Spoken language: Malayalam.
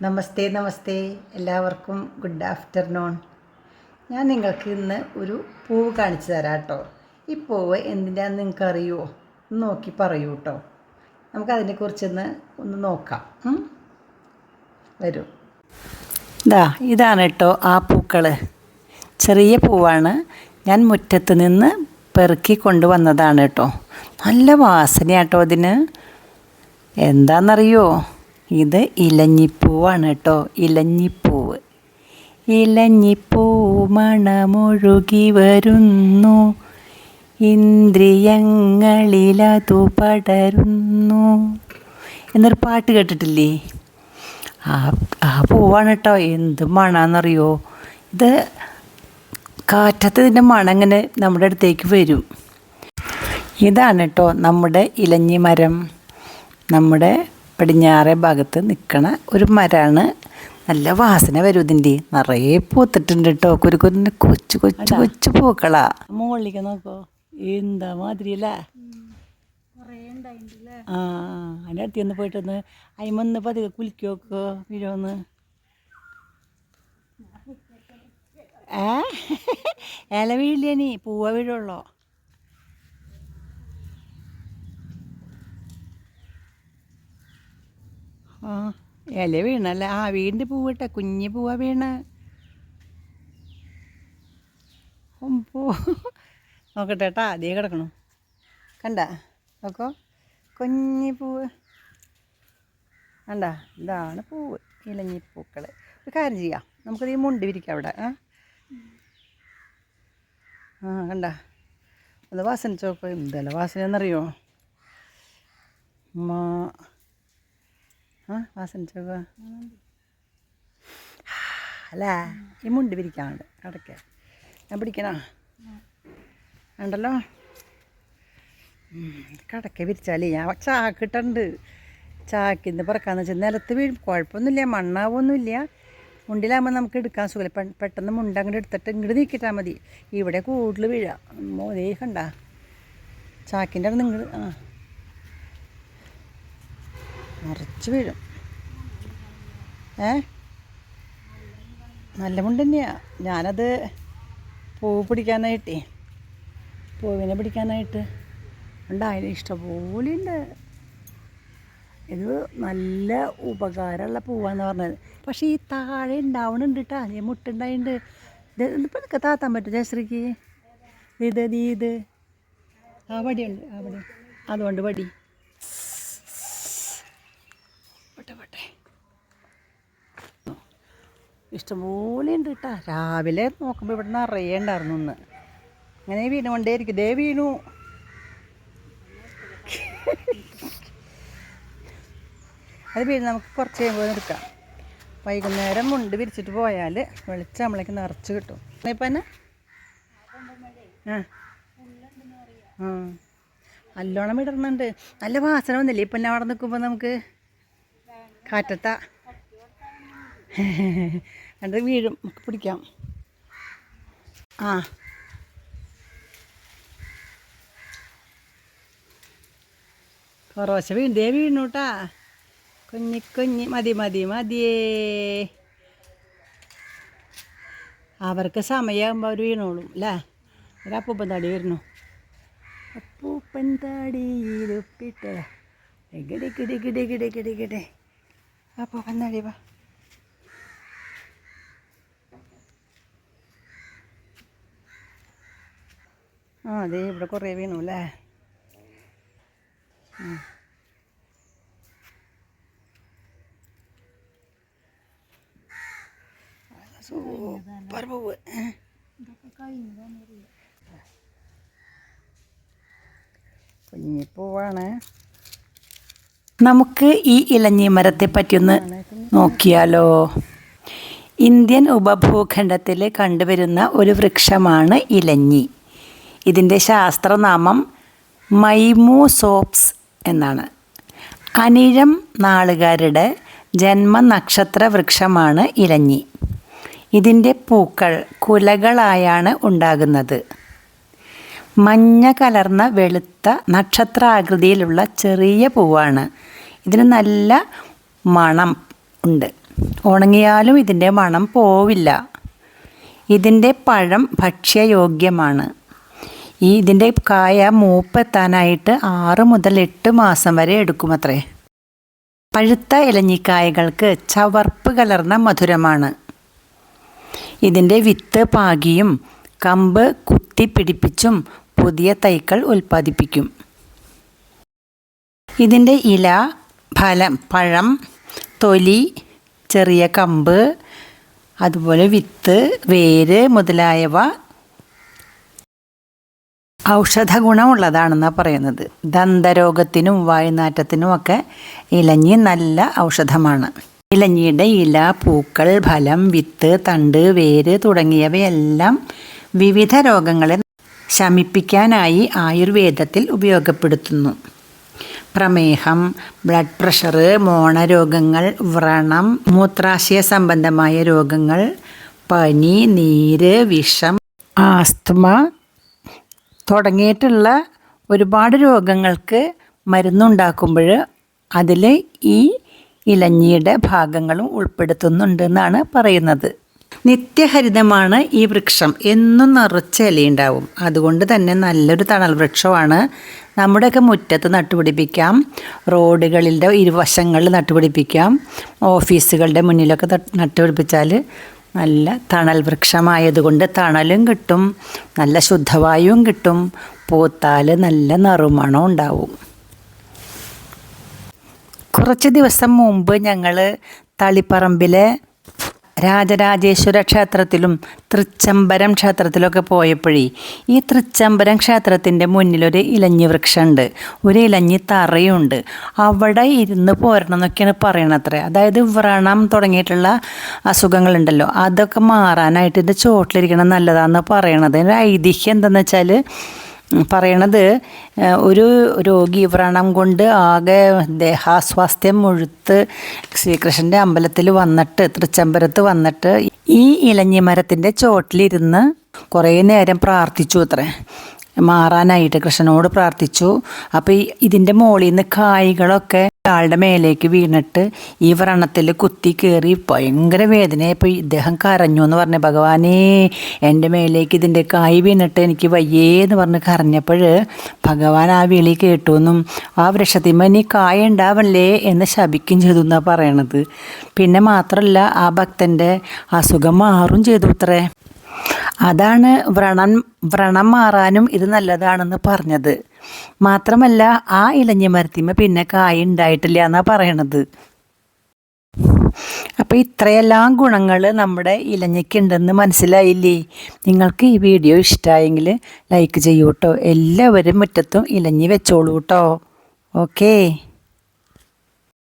നമസ്തേ നമസ്തേ. എല്ലാവർക്കും ഗുഡ് ആഫ്റ്റർനൂൺ ഞാൻ നിങ്ങൾക്ക് ഇന്ന് ഒരു പൂവ് കാണിച്ചു തരാം കേട്ടോ ഈ പൂവ് എന്തിനാന്ന് നിങ്ങൾക്ക് അറിയുമോ ഒന്ന് നോക്കി പറയൂ കേട്ടോ നമുക്കതിനെക്കുറിച്ചൊന്ന് ഒന്ന് നോക്കാം? വരൂ. ഇതാ ഇതാണ് കേട്ടോ ആ പൂക്കൾ ചെറിയ പൂവാണ്. ഞാൻ മുറ്റത്ത് നിന്ന് പെറുക്കി കൊണ്ടുവന്നതാണ് കേട്ടോ നല്ല വാസനയാട്ടോ അതിന്. എന്താണെന്നറിയോ ഇത് ഇലഞ്ഞിപ്പൂവാണ് കേട്ടോ. ഇലഞ്ഞിപ്പൂവ്. ഇലഞ്ഞിപ്പൂ മണമൊഴുകി വരുന്നു. ഇന്ദ്രിയങ്ങളിലതു പടരുന്നു. എന്നൊരു പാട്ട് കേട്ടിട്ടില്ലേ? ആ ആ പൂവാണ് കേട്ടോ. എന്ത് മണമെന്നറിയോ ഇത് കാറ്റത്ത് ഇതിന്റെ മണം ഇങ്ങനെ നമ്മുടെ അടുത്തേക്ക് വരും. ഇതാണ് കേട്ടോ നമ്മുടെ ഇലഞ്ഞി മരം നമ്മുടെ പടിഞ്ഞാറേ ഭാഗത്ത് നിൽക്കണ ഒരു മരമാണ് നല്ല വാസന വരും ഇതിന്റെ. നിറയെ പൂത്തിട്ടുണ്ട് കേട്ടോ കുരുക്കുരിന് കൊച്ചു കൊച്ചു കൊച്ചു പൂക്കളാ. മുകളിലേക്ക് നോക്കോ. എന്താ മാതിരിയല്ലേ? ആ അതിന്റെ അടുത്ത് ഒന്ന് പോയിട്ടൊന്ന് അയിമൊന്ന് പതുക്കെ കുലുക്കി നോക്കോ വീഴോന്ന് ഏ? ഇല വീഴില്ലേ നീ? പൂവ വീഴുള്ളോ? ആ ഇല വീണല്ലേ? ആ വീടിന്റെ പൂവിട്ട. കുഞ്ഞ് പൂവ വീണ. പൂ നോക്കട്ടെ ഏട്ടാ അതേ കിടക്കണു. കണ്ട? നോക്കോ. കുഞ്ഞി പൂവ്. കണ്ട? ഇതാണ് പൂവ്. ഇലഞ്ഞിപ്പൂക്കൾ. ഒരു കാര്യം ചെയ്യാം. നമുക്കത് ഈ മുണ്ട് വിരിക്കാം അവിടെ. ആ ആ കണ്ട? അത് വാസന ചോക്കോ എന്തല്ല വാസന എന്നറിയോ മാ ആ വാസന ചോക്ക അല്ലേ ഈ മുണ്ട് പിരിക്കാണ്ട് അടയ്ക്ക ഞാൻ പിടിക്കണോ? ഉണ്ടല്ലോ കടക്ക വിരിച്ചാലേ ഞാൻ ചാക്കിട്ടുണ്ട് ചാക്കിന്ന് പറക്കാന്ന് വെച്ചാൽ നിലത്ത് വീഴും. കുഴപ്പമൊന്നുമില്ല മണ്ണാവൊന്നുമില്ല. മുണ്ടിലാകുമ്പോൾ നമുക്ക് എടുക്കാൻ സുഖമില്ല. പെട്ടെന്ന് മുണ്ട് അങ്ങോട്ട് എടുത്തിട്ട് ഇങ്ങോട്ട് നീക്കിട്ടാൽ മതി. ഇവിടെ കൂടുതൽ വീഴാം. മോദേ കണ്ട. ചാക്കിന്റെ അവിടെ നിങ്ങൾ ആ. നിറച്ച് വീഴും. ഏ? നല്ല മുണ്ട് തന്നെയാണ് ഞാനത് പൂവ് പിടിക്കാനായിട്ടേ പൂവിനെ പിടിക്കാനായിട്ട് ഉണ്ടായ ഇഷ്ടപോലെ ഉണ്ട്. ഇത് നല്ല ഉപകാരമുള്ള പൂവാന്ന് പറഞ്ഞത്. പക്ഷേ ഈ താഴെ ഉണ്ടാവണുണ്ട് കേട്ടോ ഈ മുട്ടുണ്ടായിട്ടുണ്ട് ഇത് ഇപ്പം ഇതൊക്കെ താത്താൻ പറ്റും. ജയശ്രീക്ക്. ഇത് ഇത് ഇത്. ആ വടിയുണ്ട്. ആ വടി. അതുകൊണ്ട് വടി പോട്ടെ പോട്ടെ ഇഷ്ടംപോലെ ഉണ്ട് കേട്ടോ രാവിലെ നോക്കുമ്പോൾ ഇവിടെ നിറയെ ഉണ്ടായിരുന്നു ഒന്ന് അങ്ങനെ വീണു കൊണ്ടേ ഇരിക്കും ദേ വീണു. അത് വീണ് നമുക്ക് കുറച്ച് കഴിയുമ്പോൾ എടുക്കാം. വൈകുന്നേരം മുണ്ട് വിരിച്ചിട്ട് പോയാൽ വെളിച്ചം നമ്മളേക്ക് നിറച്ച് കിട്ടും. ഇപ്പം തന്നെ ആ. നല്ലോണം ഇടണുണ്ട് നല്ല വാസന വന്നില്ലേ? ഇപ്പം അവിടെ നിൽക്കുമ്പോൾ നമുക്ക്? കാറ്റത്താ. അത് വീഴും. നമുക്ക് പിടിക്കാം. ആ. കുറവശ വീണ്ടേ വീണുട്ടാ. കുഞ്ഞി കുഞ്ഞി മതി മതി മതിയേ. അവർക്ക് സമയമാകുമ്പോൾ അവർ വീണോളും അല്ലേ? ഒരു അപ്പൂപ്പൻ താടി വരുന്നു. അപ്പൂപ്പൻ കിടി കിടി അപ്പൂപ്പൻ താടി വാ. ആ അതെ ഇവിടെ കുറേ വീണു അല്ലേ. സൂപ്പർ പൂവ്. ഏ? കുഞ്ഞിപ്പൂവാണ് നമുക്ക് ഈ ഇലഞ്ഞി മരത്തെ പറ്റിയൊന്ന് നോക്കിയാലോ? ഇന്ത്യൻ ഉപഭൂഖണ്ഡത്തിൽ കണ്ടുവരുന്ന ഒരു വൃക്ഷമാണ് ഇലഞ്ഞി. ഇതിന്റെ ശാസ്ത്രനാമം മൈമൂസോപ്സ് എന്നാണ്. അനിഴം നാളുകാരുടെ ജന്മനക്ഷത്ര വൃക്ഷമാണ് ഇലഞ്ഞി. ഇതിന്റെ പൂക്കൾ കുലകളായാണ് ഉണ്ടാകുന്നത്. മഞ്ഞ കലർന്ന വെളുത്ത നക്ഷത്രാകൃതിയിലുള്ള ചെറിയ പൂവാണ്. ഇതിന് നല്ല മണം ഉണ്ട്. ഉണങ്ങിയാലും ഇതിന്റെ മണം പോവില്ല. ഇതിന്റെ പഴം ഭക്ഷ്യയോഗ്യമാണ്. ഈ ഇതിന്റെ കായ മൂപ്പെത്താനായിട്ട് ആറ് മുതൽ എട്ട് മാസം വരെ എടുക്കുമത്രേ. പഴുത്ത ഇലഞ്ഞിക്കായകൾക്ക് ചവർപ്പ് കലർന്ന മധുരമാണ്. ഇതിന്റെ വിത്ത് പാകിയും കമ്പ് കുത്തിപ്പിടിപ്പിച്ചും പുതിയ തൈകൾ ഉൽപ്പാദിപ്പിക്കും. ഇതിന്റെ ഇല ഫലം പഴം തൊലി ചെറിയ കമ്പ് അതുപോലെ വിത്ത് വേര് മുതലായവ ഔഷധ ഗുണമുള്ളതാണെന്നാണ് പറയുന്നത്. ദന്തരോഗത്തിനും വായുനാറ്റത്തിനും ഒക്കെ ഇലഞ്ഞി നല്ല ഔഷധമാണ്. ഇലഞ്ഞിയുടെ ഇല പൂക്കൾ ഫലം വിത്ത് തണ്ട് വേര് തുടങ്ങിയവയെല്ലാം വിവിധ രോഗങ്ങളെ ശമിപ്പിക്കാനായി ആയുർവേദത്തിൽ ഉപയോഗപ്പെടുത്തുന്നു. പ്രമേഹം ബ്ലഡ് പ്രഷർ മോണരോഗങ്ങൾ വ്രണം മൂത്രാശയ സംബന്ധമായ രോഗങ്ങൾ പനി നീര് വിഷം ആസ്തമ തുടങ്ങിയിട്ടുള്ള ഒരുപാട് രോഗങ്ങൾക്ക് മരുന്നുണ്ടാക്കുമ്പോൾ അതിൽ ഈ ഇലഞ്ഞിയുടെ ഭാഗങ്ങളും ഉൾപ്പെടുത്തുന്നുണ്ട് എന്നാണ് പറയുന്നത്. നിത്യഹരിതമാണ് ഈ വൃക്ഷം. എന്നും നിറച്ച ഇലയുണ്ടാവും. അതുകൊണ്ട് തന്നെ നല്ലൊരു തണൽ വൃക്ഷമാണ്. നമ്മുടെയൊക്കെ മുറ്റത്ത് നട്ടുപിടിപ്പിക്കാം. റോഡുകളിലെ ഇരുവശങ്ങളിൽ നട്ടുപിടിപ്പിക്കാം. ഓഫീസുകളുടെ മുന്നിലൊക്കെ നട്ടുപിടിപ്പിച്ചാൽ നല്ല തണൽ വൃക്ഷമായതുകൊണ്ട് തണലും കിട്ടും നല്ല ശുദ്ധവായുവും കിട്ടും. പൂത്താൽ നല്ല നറുമണം ഉണ്ടാവും. കുറച്ച് ദിവസം മുമ്പ് ഞങ്ങൾ തളിപ്പറമ്പിലെ രാജരാജേശ്വര ക്ഷേത്രത്തിലും തൃച്ചംബരം ക്ഷേത്രത്തിലൊക്കെ പോയപ്പോഴേ ഈ തൃച്ചംബരം ക്ഷേത്രത്തിന്റെ മുന്നിലൊരു ഇലഞ്ഞി വൃക്ഷമുണ്ട്. ഒരു ഇലഞ്ഞി തറയുണ്ട്. അവിടെ ഇരുന്ന് പോരണം എന്നൊക്കെയാണ് പറയണത്രേ. അതായത് വ്രണം തുടങ്ങിയിട്ടുള്ള അസുഖങ്ങളുണ്ടല്ലോ. അതൊക്കെ മാറാനായിട്ട് ഇതിന്റെ ചോട്ടിലിരിക്കണം നല്ലതാണെന്ന് പറയണത്. ഐതിഹ്യം എന്താണെന്ന് വെച്ചാൽ പറയണത് ഒരു രോഗി വ്രണം കൊണ്ട് ആകെ ദേഹാസ്വാസ്ഥ്യം മുഴുത്ത് ശ്രീകൃഷ്ണന്റെ അമ്പലത്തിൽ വന്നിട്ട് തൃച്ചമ്പരത്ത് വന്നിട്ട് ഈ ഇലഞ്ഞിമരത്തിന്റെ ചോട്ടിലിരുന്ന് കുറേ നേരം പ്രാർത്ഥിച്ചു അത്രേ. മാറാനായിട്ട് കൃഷ്ണനോട് പ്രാർത്ഥിച്ചു. അപ്പോൾ ഇതിന്റെ മുകളിൽ നിന്ന് കായ്കളൊക്കെ ആളുടെ മേലേക്ക് വീണിട്ട് ഈ വ്രണത്തിൽ കുത്തി കയറി ഭയങ്കര വേദനയായപ്പോൾ ഇദ്ദേഹം കരഞ്ഞു എന്ന് പറഞ്ഞു ഭഗവാനേ എന്റെ മേലേക്ക് ഇതിന്റെ കായ് വീണിട്ട് എനിക്ക് വയ്യേ എന്ന് പറഞ്ഞ് കരഞ്ഞപ്പോൾ ഭഗവാൻ ആ വിളി കേട്ടു എന്നും ആ വൃക്ഷത്തിമ്മ നീ കായ ഉണ്ടാവല്ലേ എന്ന് ശപിക്കും ചെയ്തു എന്നാണ് പറയണത്. പിന്നെ മാത്രമല്ല ആ ഭക്തന്റെ അസുഖം മാറും ചെയ്തു അത്രേ. അതാണ് വ്രണം വ്രണം മാറാനും ഇത് നല്ലതാണെന്ന് പറഞ്ഞത്. മാത്രമല്ല ആ ഇലഞ്ഞി മരത്തിമ പിന്നെ കായ ഉണ്ടായിട്ടില്ല എന്നാണ് പറയണത്. അപ്പോൾ ഇത്രയെല്ലാം ഗുണങ്ങൾ നമ്മുടെ ഇലഞ്ഞയ്ക്കുണ്ടെന്ന് മനസ്സിലായില്ലേ? നിങ്ങൾക്ക് ഈ വീഡിയോ ഇഷ്ടമായെങ്കിൽ ലൈക്ക് ചെയ്യൂ കേട്ടോ എല്ലാവരും മുറ്റത്തും ഇലഞ്ഞി വെച്ചോളൂ കേട്ടോ ഓക്കേ.